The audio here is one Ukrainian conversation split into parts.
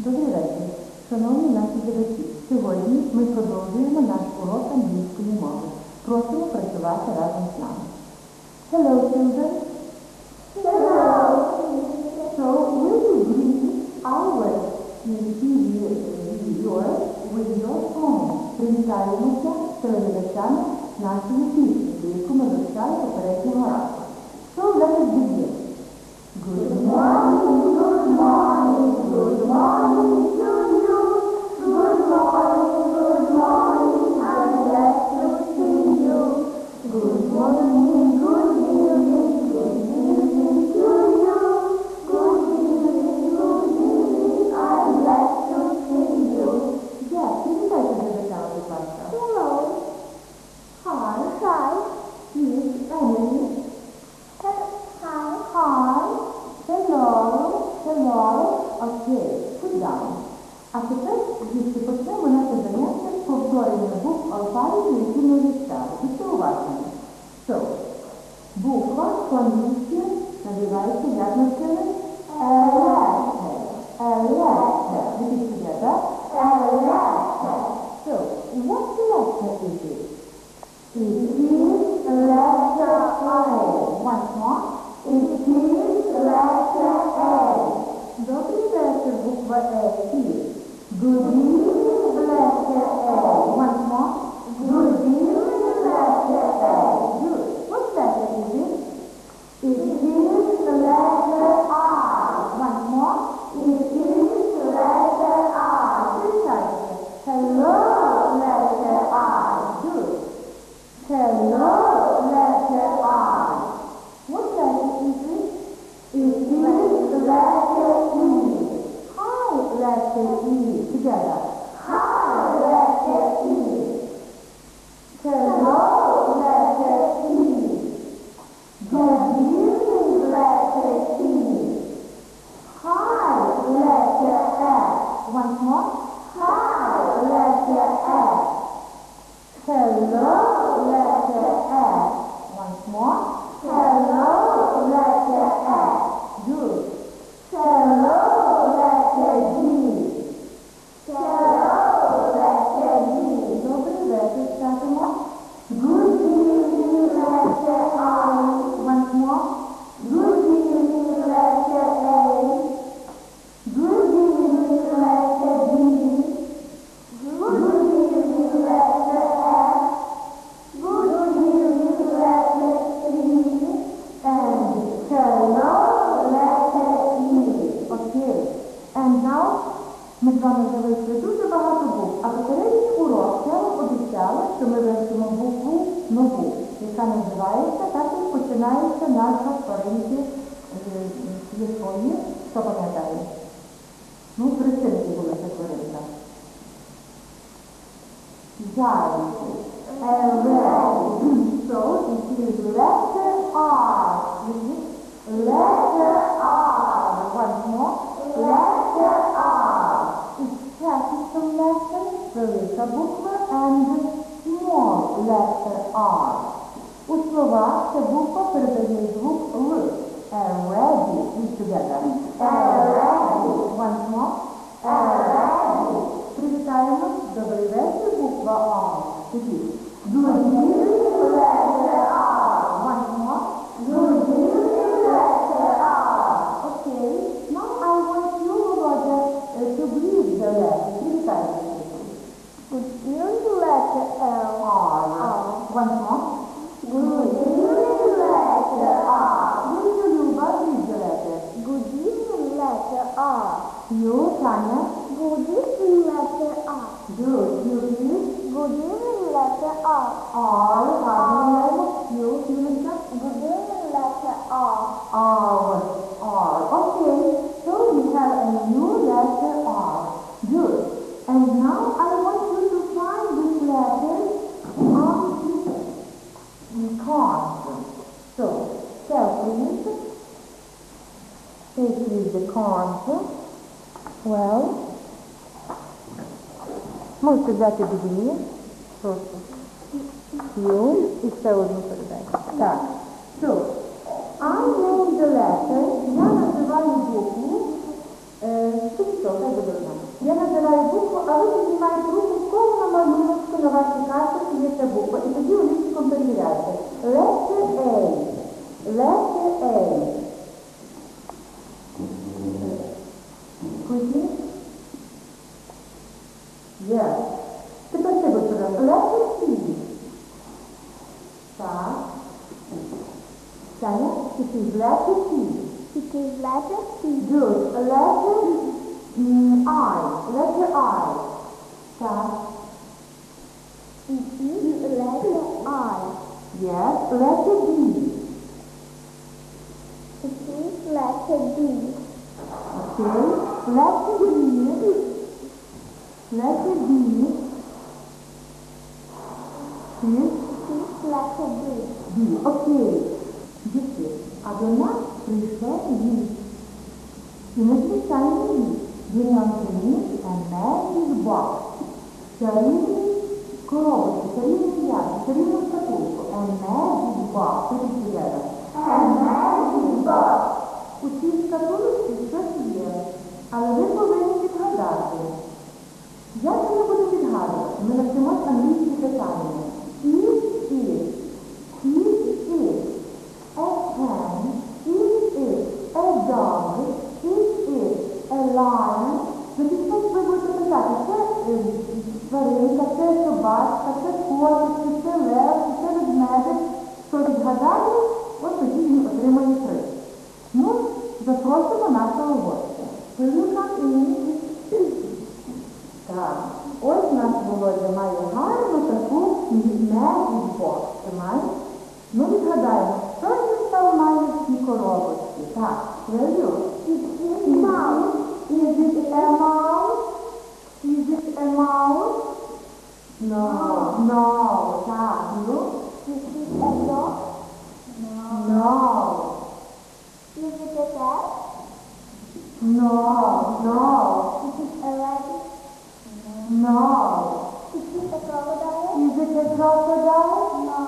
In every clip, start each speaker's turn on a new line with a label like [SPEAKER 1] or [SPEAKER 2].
[SPEAKER 1] Добрий вечір, шановні наші глядачі. Сьогодні ми продовжуємо наш урок англійської мови. Просимо працювати разом з нами. Hello, children. So, we will greet our TV viewers with your phone. Привітаємося з телеглядачами нашої пісні, яку ми вивчали попереднього разу. So, let us begin. Good morning, good morning, good morning тепер, дітки, почнемо наше заняття з повторення букв алфавіту, які ми вивчали. Будьте уважні. So, буква по-англійськи називається, як ми вчили? Letter. A letter. Repeat together. A letter. So, what letter is it? It is letter A. Once more. It is letter A. Добрий вечір, буква Е. Here. Good називається, так і починається назва е, якої, хто пам'ятає? Ну, причинки були ця тваринка. Зайчик. Alright. So it is letter R. Letter R. One more. Letter R. It's capital letter, велика буква, and small letter R. У словах ця буква передає звук Л. Ready. Read together. Ready. Once more. Ready. Привітаємо. Добрий вечір, буква А. Тоді. Yok anne. Будеш милете а? Yok, yok, yok. letter милете A. Ay, pardon. you yok,
[SPEAKER 2] yok. Будеш милете A.
[SPEAKER 1] Our, our. Okay, so we have a new letter R. Good. And now I want you to find this letter on the constant. So, self-read. This is the constant. Well. Можете взяти до дні. Просто. You. І ще одну передайте. Так. So, I name the letter. Я називаю букву. Е, ну тобто, так буде знати. Я називаю букву, а ви піднімаєте руку, в кого на малюночку на вашій картці є ця буква. І тоді у ліжком перевіряєте. Letter A. Letter A. ти вибереш. Let me see. Так. Саня, it is letter T.
[SPEAKER 2] It is letter C.
[SPEAKER 1] Good. Letter м, I. Letter I. Так.
[SPEAKER 2] It is letter I.
[SPEAKER 1] Yes. Letter D.
[SPEAKER 2] It is letter D.
[SPEAKER 1] Okay. Letter D. Letter D. Is
[SPEAKER 2] It is letter D.
[SPEAKER 1] D. Окей. Діти, а до нас прийшов гість. І незвичайний гість. Він нам приніс American Box. Чарівний коробочку, чарівний ящик, чарівну шкатулку. American Box. Put it together. American Box. У цій magic box. Тримай. Ну, відгадаємо, що він там має в цій коробочці? Так, Лелю.
[SPEAKER 2] It is mouse.
[SPEAKER 1] Is it a mouse? Is it a mouse? No, no, так, ну,
[SPEAKER 2] Is it a dog?
[SPEAKER 1] no,
[SPEAKER 2] Is it a cat?
[SPEAKER 1] no, no,
[SPEAKER 2] Is it a rabbit?
[SPEAKER 1] no.
[SPEAKER 2] Is it a crocodile?
[SPEAKER 1] Is it a crocodile?
[SPEAKER 2] No.
[SPEAKER 1] No.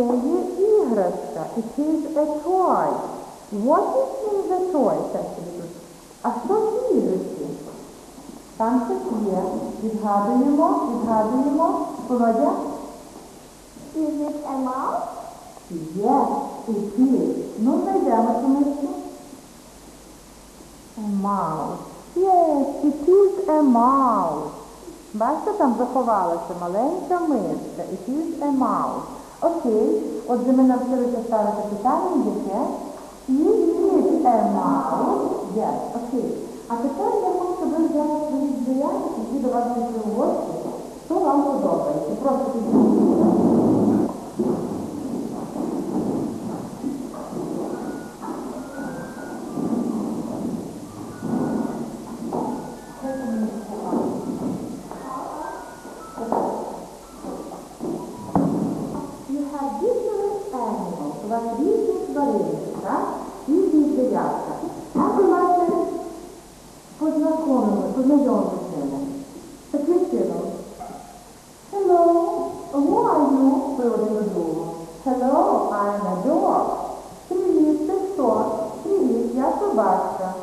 [SPEAKER 1] Це є іграшка. It is a toy. What is in the toy? А що в іграшці? Там щось є. Відгадуємо, відгадуємо. Володя?
[SPEAKER 2] Is it a mouse?
[SPEAKER 1] Yes, it is. Ну, знайдемо цю мишку. A mouse. Yes, it is a mouse. Бачите, там заховалася маленька мишка. It is a mouse. Окей. Отже, ми навчилися ставити питання, яке? Is it? Yes, окей. А тепер я хочу, щоб ви взяли свої заяви, які до вас не приводять. Що вам подобається? Просто підійдіть. Різні тварини, так? Різні звірятка. А давайте познайомимо, познайомимо з ними. Таким чином. Hello, who are you? Ви один до другого. Hello, I'm a dog. Привіт, ти хто? Привіт, я собачка.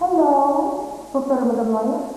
[SPEAKER 1] Hello, повторимо за.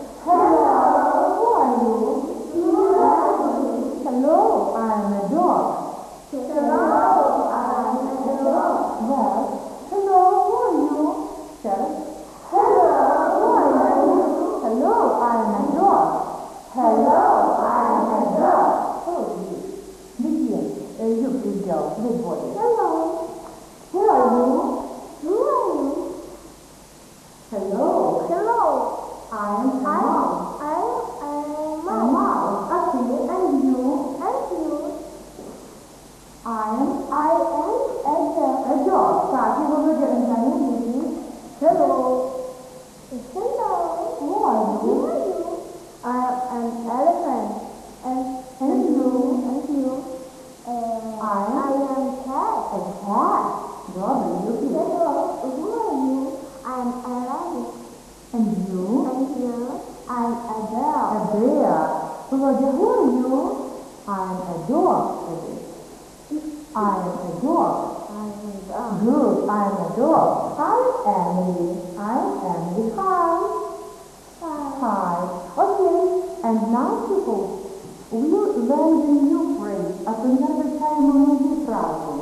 [SPEAKER 1] we'll learn the new phrase, а то я вивчаємо нову фразу.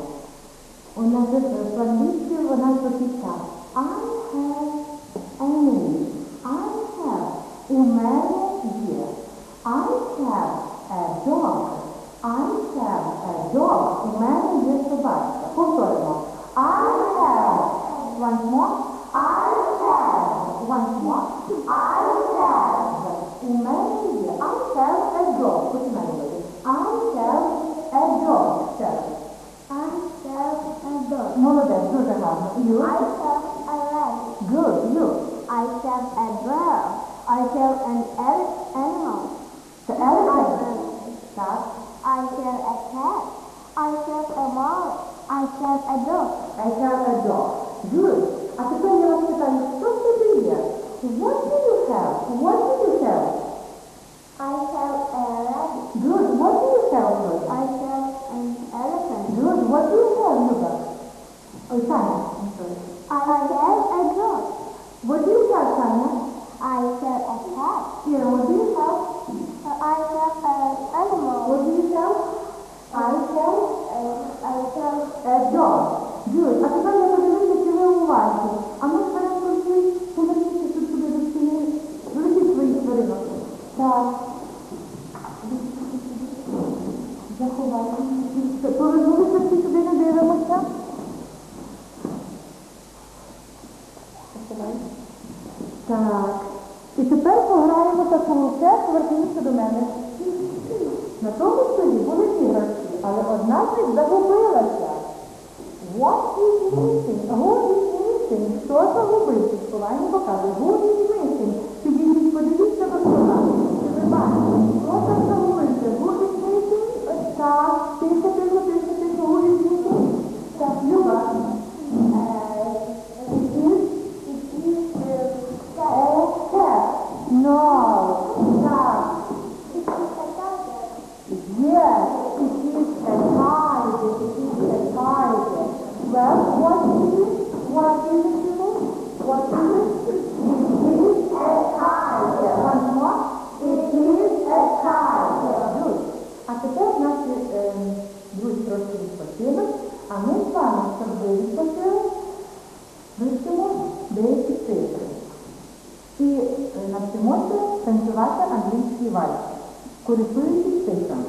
[SPEAKER 1] У нас е, по-англійськи вона звучить так. I have Emily. I have. У мене є. I have a dog. I have a dog. У мене є собачка. Повторимо. I have. Once more. I have. Once more. I have. У мене є. I have a dog. Ось у мене буде. I have a dog. Ще раз.
[SPEAKER 2] I have a dog.
[SPEAKER 1] Молодець, дуже гарно. You?
[SPEAKER 2] I have a rat.
[SPEAKER 1] Good. You?
[SPEAKER 2] I have a bird. I have an el- animal.
[SPEAKER 1] The elephant. Так.
[SPEAKER 2] I have a cat. I have a mouse. I have a dog.
[SPEAKER 1] I have a dog. Good. А тепер я вас питаю, що в тебе є? What do you have? What do you have? Заховайте. Повернулися всі сюди, не дивимося. Так. І тепер пограємо такому все, поверніться до мене. На тому столі були іграшки, але одна з них загубилася. Трошки відпочили, а ми з вами, щоб ви відпочили, вивчимо деякі цифри. І е, навчимося танцювати англійський вальс, користуючись цифрами.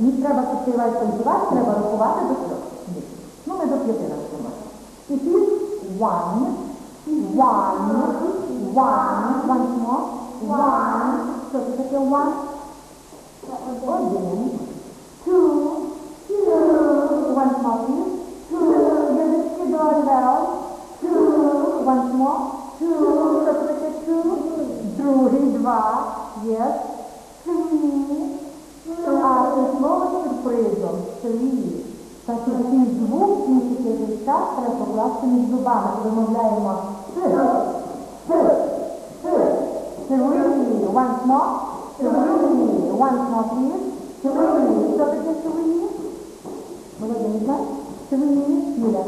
[SPEAKER 1] Мені треба, цей вальс танцювати, треба рахувати до трьох. Ну, ми до п'яти навчимося. It is one, one, one, once more, one. Що це таке one? Один. Two, що це таке two? Другий, два. Yes. Three. А це слово з сюрпризом. Three. Так і такий звук тільки через час треба покласти між зубами. І вимовляємо. Three. Once more. Three. Once more, please. Three. Що таке three? Знаєш? Three. Юля.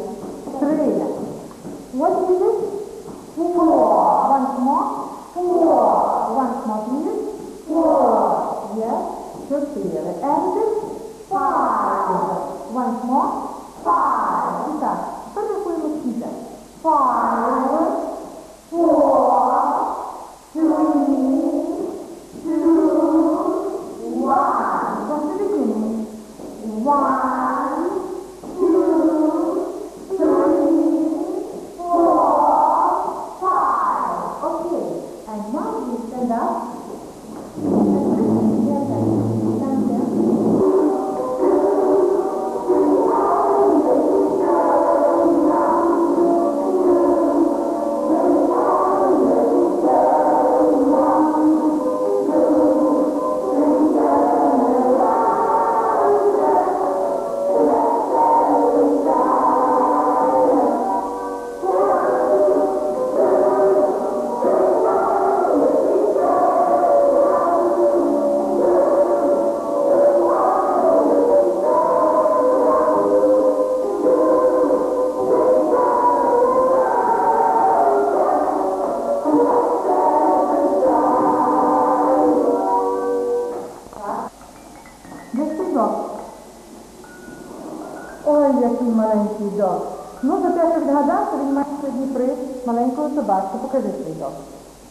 [SPEAKER 1] Собачка. Покажи свій дом.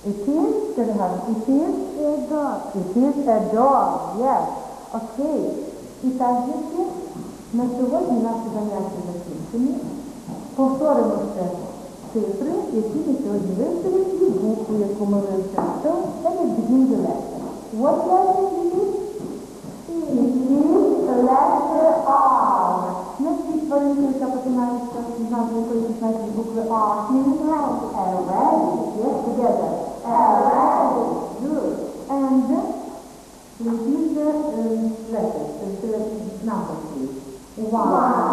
[SPEAKER 1] It is, скажи гарно, it is,
[SPEAKER 2] A dog.
[SPEAKER 1] it is a dog, yes. Окей. І так, дітки, на сьогодні наші заняття закінчені. Повторимо ще цифри, які ми сьогодні вивчили, і букву, яку ми вивчили. So, let us begin the lesson. What lesson is it? It is the letter R. Bonifacio Potemkin's mother Queen Mary Booker are synchronized already. Yes, together. Already. Good. And uh, the uh, letters, the, the numbers, please. One.